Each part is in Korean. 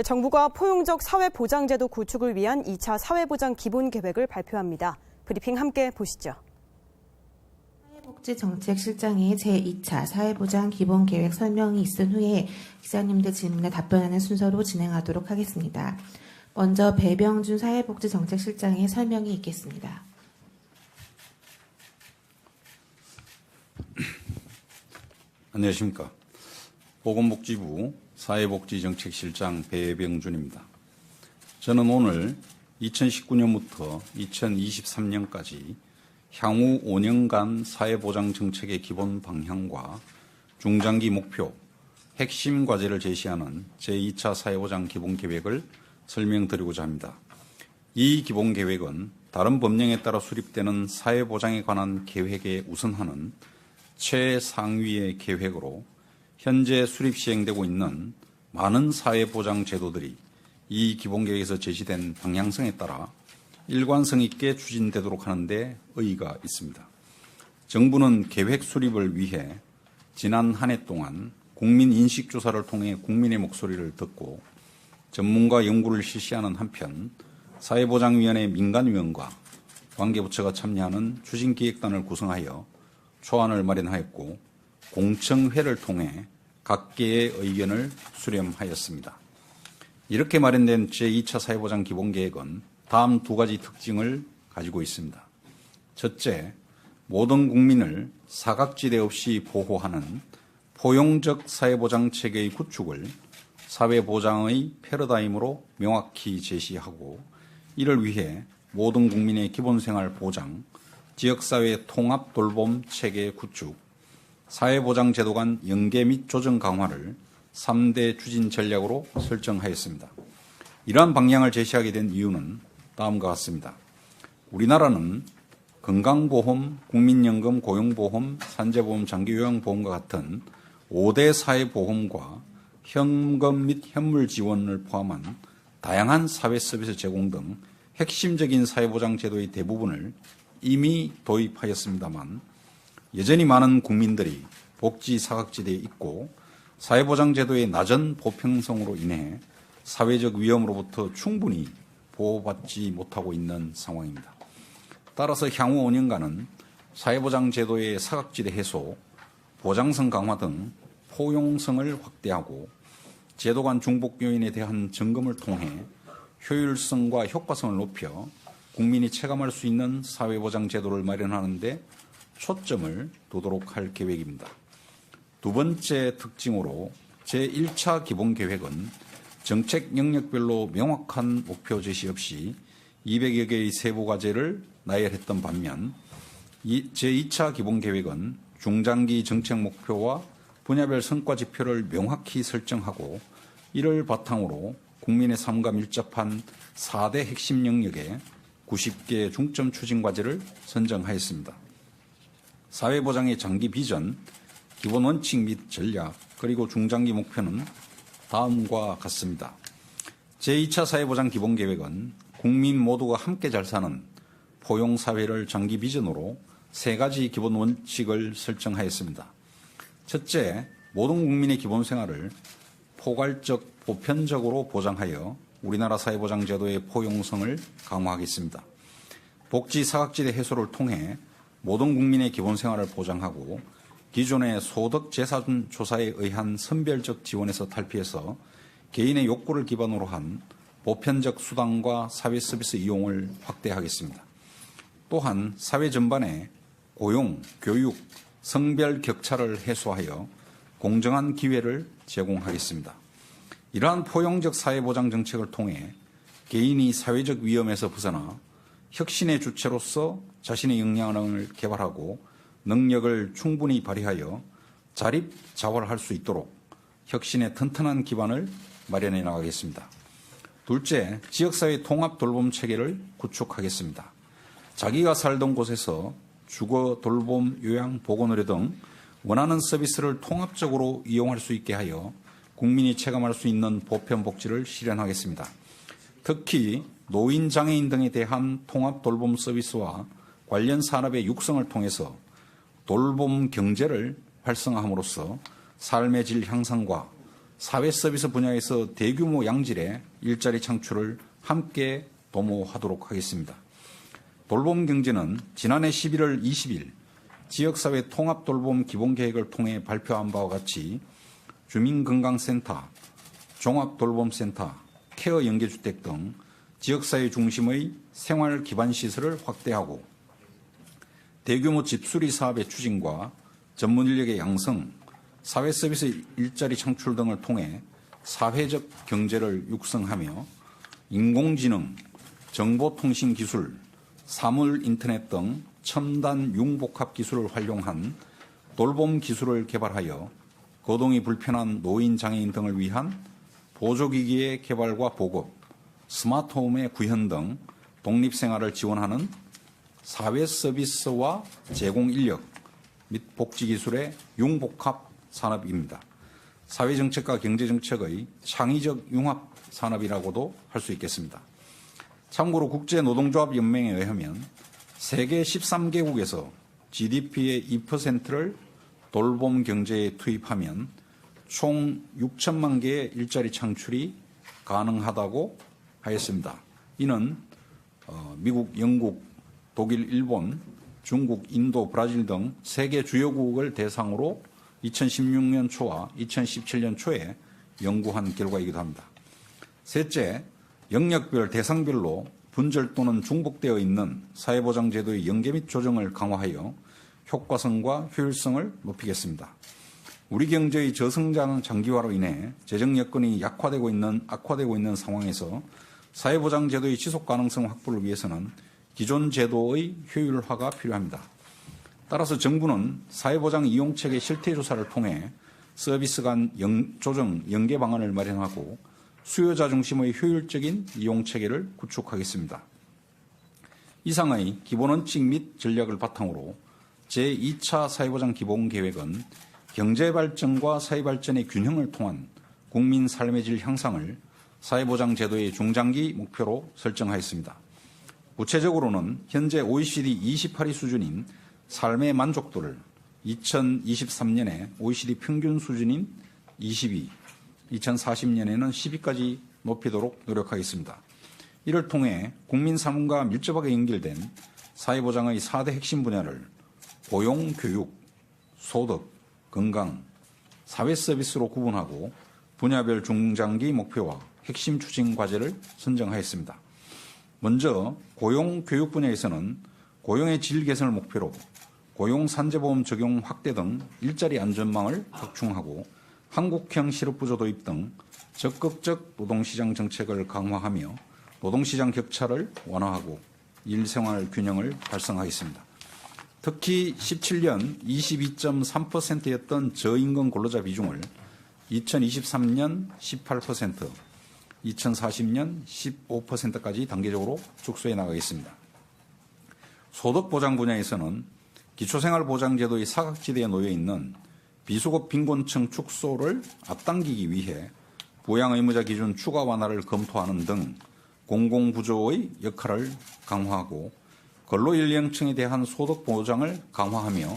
네, 정부가 포용적 사회보장제도 구축을 위한 2차 사회보장 기본 계획을 발표합니다. 브리핑 함께 보시죠. 사회복지정책실장의 제2차 사회보장 기본계획 설명이 있은 후에 기자님들 질문에 답변하는 순서로 진행하도록 하겠습니다. 먼저 배병준 사회복지정책실장의 설명이 있겠습니다. 안녕하십니까. 보건복지부 사회복지정책실장 배병준입니다. 저는 오늘 2019년부터 2023년까지 향후 5년간 사회보장 정책의 기본 방향과 중장기 목표, 핵심 과제를 제시하는 제2차 사회보장 기본계획을 설명드리고자 합니다. 이 기본계획은 다른 법령에 따라 수립되는 사회보장에 관한 계획에 우선하는 최상위의 계획으로 현재 수립 시행되고 있는 많은 사회보장 제도들이 이 기본계획에서 제시된 방향성에 따라 일관성 있게 추진되도록 하는데 의의가 있습니다. 정부는 계획 수립을 위해 지난 한 해 동안 국민 인식 조사를 통해 국민의 목소리를 듣고 전문가 연구를 실시하는 한편 사회보장위원회 민간위원과 관계부처가 참여하는 추진기획단을 구성하여 초안을 마련하였고 공청회를 통해 각계의 의견을 수렴하였습니다. 이렇게 마련된 제2차 사회보장 기본계획은 다음 두 가지 특징을 가지고 있습니다. 첫째, 모든 국민을 사각지대 없이 보호하는 포용적 사회보장 체계의 구축을 사회보장의 패러다임으로 명확히 제시하고 이를 위해 모든 국민의 기본생활 보장, 지역사회 통합 돌봄 체계 구축, 사회보장 제도 간 연계 및 조정 강화를 3대 추진 전략으로 설정하였습니다. 이러한 방향을 제시하게 된 이유는 다음과 같습니다. 우리나라는 건강보험, 국민연금, 고용보험, 산재보험, 장기요양보험과 같은 5대 사회보험과 현금 및 현물 지원을 포함한 다양한 사회 서비스 제공 등 핵심적인 사회보장 제도의 대부분을 이미 도입하였습니다만 여전히 많은 국민들이 복지 사각지대에 있고 사회보장 제도의 낮은 보편성으로 인해 사회적 위험으로부터 충분히 보호받지 못하고 있는 상황입니다. 따라서 향후 5년간은 사회보장 제도의 사각지대 해소, 보장성 강화 등 포용성을 확대하고 제도 간 중복 요인에 대한 점검을 통해 효율성과 효과성을 높여 국민이 체감할 수 있는 사회보장 제도를 마련하는 데 초점을 두도록 할 계획입니다. 두 번째 특징으로 제1차 기본 계획은 정책 영역별로 명확한 목표 제시 없이 200여 개의 세부 과제를 나열했던 반면 제2차 기본 계획은 중장기 정책 목표와 분야별 성과 지표를 명확히 설정하고 이를 바탕으로 국민의 삶과 밀접한 4대 핵심 영역에 90개 중점 추진 과제를 선정하였습니다. 사회보장의 장기 비전, 기본 원칙 및 전략, 그리고 중장기 목표는 다음과 같습니다. 제2차 사회보장 기본계획은 국민 모두가 함께 잘 사는 포용사회를 장기 비전으로 세 가지 기본 원칙을 설정하였습니다. 첫째, 모든 국민의 기본 생활을 포괄적, 보편적으로 보장하여 우리나라 사회보장 제도의 포용성을 강화하겠습니다. 복지 사각지대 해소를 통해 모든 국민의 기본 생활을 보장하고 기존의 소득 재산 조사에 의한 선별적 지원에서 탈피해서 개인의 욕구를 기반으로 한 보편적 수당과 사회 서비스 이용을 확대하겠습니다. 또한 사회 전반에 고용, 교육, 성별 격차를 해소하여 공정한 기회를 제공하겠습니다. 이러한 포용적 사회보장 정책을 통해 개인이 사회적 위험에서 벗어나 혁신의 주체로서 자신의 역량을 개발하고 능력을 충분히 발휘하여 자립, 자활할 수 있도록 혁신의 튼튼한 기반을 마련해 나가겠습니다. 둘째, 지역사회 통합 돌봄 체계를 구축하겠습니다. 자기가 살던 곳에서 주거, 돌봄, 요양, 보건의료 등 원하는 서비스를 통합적으로 이용할 수 있게 하여 국민이 체감할 수 있는 보편 복지를 실현하겠습니다. 특히 노인 장애인 등에 대한 통합 돌봄 서비스와 관련 산업의 육성을 통해서 돌봄 경제를 활성화함으로써 삶의 질 향상과 사회 서비스 분야에서 대규모 양질의 일자리 창출을 함께 도모하도록 하겠습니다. 돌봄 경제는 지난해 11월 20일 지역사회 통합 돌봄 기본계획을 통해 발표한 바와 같이 주민건강센터, 종합돌봄센터, 케어 연계주택 등 지역사회 중심의 생활 기반 시설을 확대하고 대규모 집수리 사업의 추진과 전문 인력의 양성, 사회 서비스 일자리 창출 등을 통해 사회적 경제를 육성하며 인공지능, 정보통신 기술, 사물 인터넷 등 첨단 융복합 기술을 활용한 돌봄 기술을 개발하여 거동이 불편한 노인 장애인 등을 위한 보조기기의 개발과 보급, 스마트홈의 구현 등 독립 생활을 지원하는 사회 서비스와 제공 인력 및 복지 기술의 융복합 산업입니다. 사회 정책과 경제 정책의 창의적 융합 산업이라고도 할 수 있겠습니다. 참고로 국제 노동조합 연맹에 의하면 세계 13개국에서 GDP의 2%를 돌봄 경제에 투입하면 총 6천만 개의 일자리 창출이 가능하다고 하였습니다. 이는 어, 미국, 영국, 독일, 일본, 중국, 인도, 브라질 등 세계 주요국을 대상으로 2016년 초와 2017년 초에 연구한 결과이기도 합니다. 셋째, 영역별 대상별로 분절 또는 중복되어 있는 사회보장제도의 연계 및 조정을 강화하여 효과성과 효율성을 높이겠습니다. 우리 경제의 저성장 장기화로 인해 재정 여건이 약화되고 있는 악화되고 있는 상황에서 사회보장제도의 지속 가능성 확보를 위해서는 기존 제도의 효율화가 필요합니다. 따라서 정부는 사회보장 이용체계 실태조사를 통해 서비스 간 영- 조정 연계 방안을 마련하고 수요자 중심의 효율적인 이용 체계를 구축하겠습니다. 이상의 기본 원칙 및 전략을 바탕으로 제2차 사회보장 기본 계획은 경제 발전과 사회 발전의 균형을 통한 국민 삶의 질 향상을 사회보장 제도의 중장기 목표로 설정하였습니다. 구체적으로는 현재 OECD 28위 수준인 삶의 만족도를 2023년에 OECD 평균 수준인 22, 2040년에는 10위까지 높이도록 노력하겠습니다. 이를 통해 국민 삶과 밀접하게 연결된 사회보장의 4대 핵심 분야를 고용, 교육, 소득, 건강, 사회 서비스로 구분하고 분야별 중장기 목표와 핵심 추진 과제를 선정하였습니다. 먼저 고용 교육 분야에서는 고용의 질 개선을 목표로 고용 산재보험 적용 확대 등 일자리 안전망을 확충하고 한국형 실업부조 도입 등 적극적 노동시장 정책을 강화하며 노동시장 격차를 완화하고 일생활 균형을 달성하겠습니다. 특히 17년 22.3%였던 저임금 근로자 비중을 2023년 18%, 2040년 15%까지 단계적으로 축소해 나가겠습니다. 소득 보장 분야에서는 기초생활보장제도의 사각지대에 놓여 있는 비수급 빈곤층 축소를 앞당기기 위해 부양 의무자 기준 추가 완화를 검토하는 등 공공구조의 역할을 강화하고 근로연령층에 대한 소득 보장을 강화하며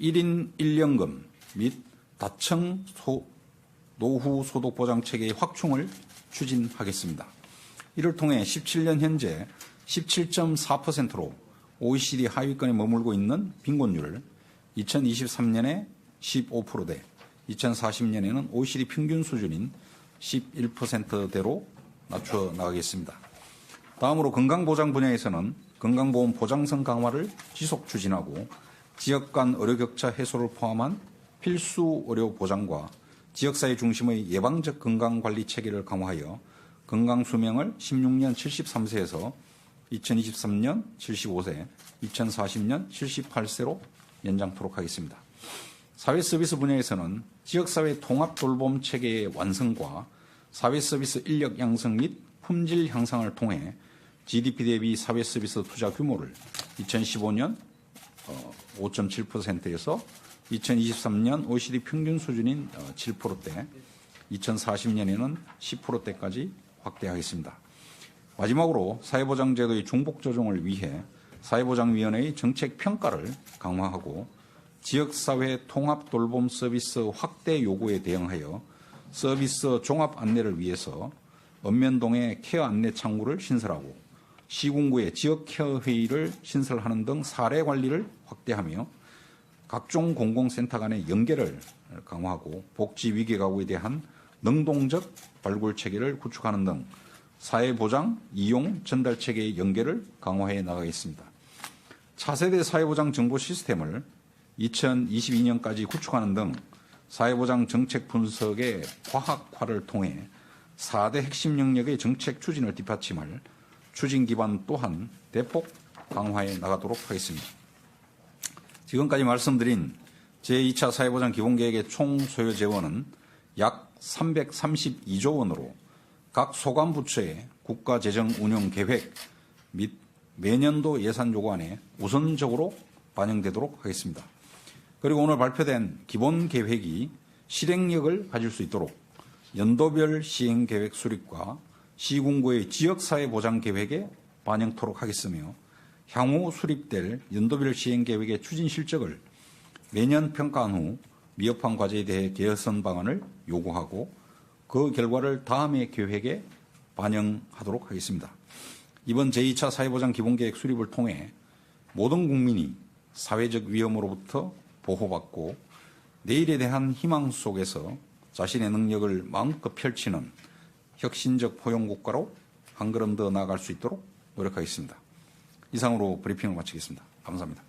1인 1년금 및 다층 소- 노후 소득 보장 체계의 확충을 추진하겠습니다. 이를 통해 17년 현재 17.4%로 OECD 하위권에 머물고 있는 빈곤율을 2023년에 15%대, 2040년에는 OECD 평균 수준인 11%대로 낮춰 나가겠습니다. 다음으로 건강보장 분야에서는 건강보험 보장성 강화를 지속 추진하고 지역 간 의료 격차 해소를 포함한 필수 의료 보장과 지역사회 중심의 예방적 건강관리 체계를 강화하여 건강수명을 16년 73세에서 2023년 75세, 2040년 78세로 연장토록 하겠습니다. 사회 서비스 분야에서는 지역사회 통합 돌봄 체계의 완성과 사회 서비스 인력 양성 및 품질 향상을 통해 GDP 대비 사회 서비스 투자 규모를 2015년 5.7%에서 2023년 OECD 평균 수준인 7%대, 2040년에는 10%대까지 확대하겠습니다. 마지막으로 사회보장제도의 중복 조정을 위해 사회보장위원회의 정책 평가를 강화하고 지역사회 통합 돌봄 서비스 확대 요구에 대응하여 서비스 종합 안내를 위해서 읍면동에 케어 안내 창구를 신설하고 시군구에 지역 케어 회의를 신설하는 등 사례 관리를 확대하며 각종 공공센터 간의 연계를 강화하고 복지 위기 가구에 대한 능동적 발굴 체계를 구축하는 등 사회 보장 이용 전달 체계의 연계를 강화해 나가겠습니다. 차세대 사회보장 정보 시스템을 2022년까지 구축하는 등 사회보장 정책 분석의 과학화를 통해 4대 핵심 영역의 정책 추진을 뒷받침할 추진 기반 또한 대폭 강화해 나가도록 하겠습니다. 지금까지 말씀드린 제2차 사회보장 기본계획의 총 소요 재원은 약 332조 원으로 각 소관부처의 국가재정 운영 계획 및 매년도 예산 요구안에 우선적으로 반영되도록 하겠습니다. 그리고 오늘 발표된 기본 계획이 실행력을 가질 수 있도록 연도별 시행 계획 수립과 시군구의 지역사회 보장 계획에 반영토록 하겠으며 향후 수립될 연도별 시행 계획의 추진 실적을 매년 평가한 후 미흡한 과제에 대해 개선 방안을 요구하고 그 결과를 다음의 계획에 반영하도록 하겠습니다. 이번 제2차 사회보장 기본계획 수립을 통해 모든 국민이 사회적 위험으로부터 보호받고 내일에 대한 희망 속에서 자신의 능력을 마음껏 펼치는 혁신적 포용국가로 한 걸음 더 나아갈 수 있도록 노력하겠습니다. 이상으로 브리핑을 마치겠습니다. 감사합니다.